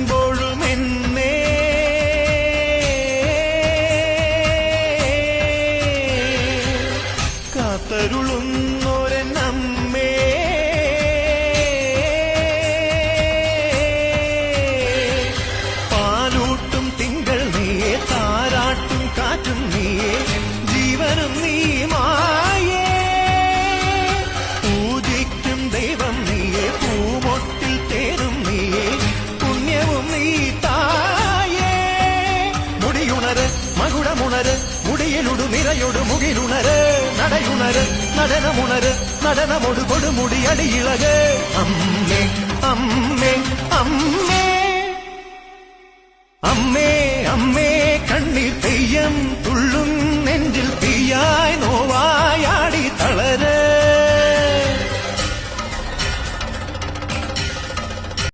കാലിടറുമ്പോഴുമെന്നേ കാത്തരുളുന്നു மகிழுடு நிறையொடு முகிலுணரு நடையுணரு நடனமுணரு நடனமொடு கொடுமுடி அடி இழகு அம்மே அம்மே அம்மே. அம்மே அம்மே கண்ணீர் தெய்யம் துள்ளும்